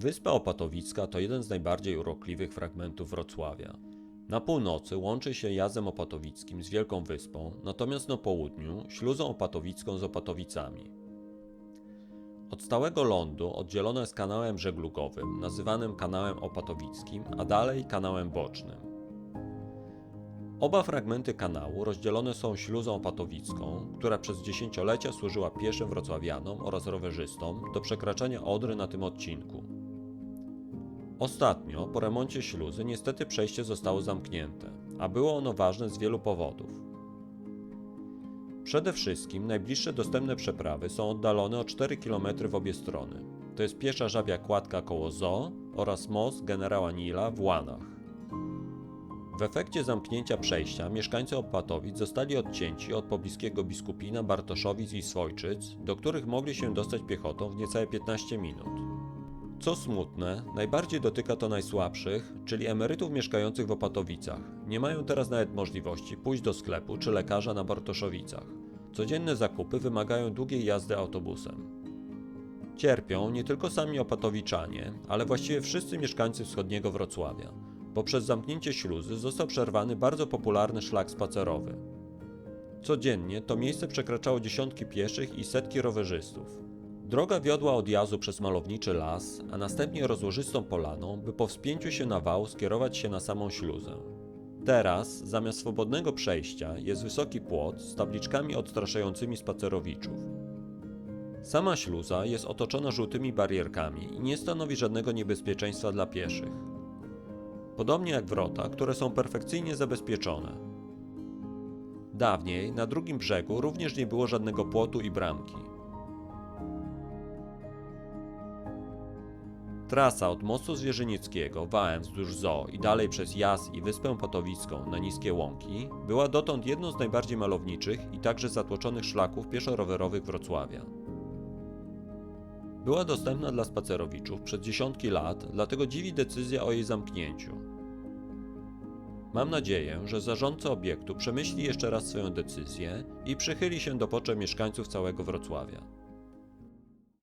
Wyspa Opatowicka to jeden z najbardziej urokliwych fragmentów Wrocławia. Na północy łączy się Jazem Opatowickim z Wielką Wyspą, natomiast na południu śluzą Opatowicką z Opatowicami. Od stałego lądu oddzielone jest kanałem żeglugowym, nazywanym kanałem opatowickim, a dalej kanałem bocznym. Oba fragmenty kanału rozdzielone są śluzą opatowicką, która przez dziesięciolecia służyła pieszym wrocławianom oraz rowerzystom do przekraczania Odry na tym odcinku. Ostatnio, po remoncie śluzy, niestety przejście zostało zamknięte, a było ono ważne z wielu powodów. Przede wszystkim najbliższe dostępne przeprawy są oddalone o 4 km w obie strony. To jest piesza żabia kładka koło Zoo oraz most generała Nila w Łanach. W efekcie zamknięcia przejścia mieszkańcy Opatowic zostali odcięci od pobliskiego biskupina, Bartoszowic i Swojczyc, do których mogli się dostać piechotą w niecałe 15 minut. Co smutne, najbardziej dotyka to najsłabszych, czyli emerytów mieszkających w Opatowicach. Nie mają teraz nawet możliwości pójść do sklepu czy lekarza na Bartoszowicach. Codzienne zakupy wymagają długiej jazdy autobusem. Cierpią nie tylko sami opatowiczanie, ale właściwie wszyscy mieszkańcy wschodniego Wrocławia, bo przez zamknięcie śluzy został przerwany bardzo popularny szlak spacerowy. Codziennie to miejsce przekraczało dziesiątki pieszych i setki rowerzystów. Droga wiodła od jazu przez malowniczy las, a następnie rozłożystą polaną, by po wspięciu się na wał skierować się na samą śluzę. Teraz, zamiast swobodnego przejścia, jest wysoki płot z tabliczkami odstraszającymi spacerowiczów. Sama śluza jest otoczona żółtymi barierkami i nie stanowi żadnego niebezpieczeństwa dla pieszych. Podobnie jak wrota, które są perfekcyjnie zabezpieczone. Dawniej na drugim brzegu również nie było żadnego płotu i bramki. Trasa od mostu Zwierzynieckiego wałem wzdłuż zoo i dalej przez Jas i Wyspę Potowicką na niskie łąki była dotąd jedną z najbardziej malowniczych i także zatłoczonych szlaków pieszo-rowerowych Wrocławia. Była dostępna dla spacerowiczów przez dziesiątki lat, dlatego dziwi decyzja o jej zamknięciu. Mam nadzieję, że zarządca obiektu przemyśli jeszcze raz swoją decyzję i przychyli się do potrzeb mieszkańców całego Wrocławia.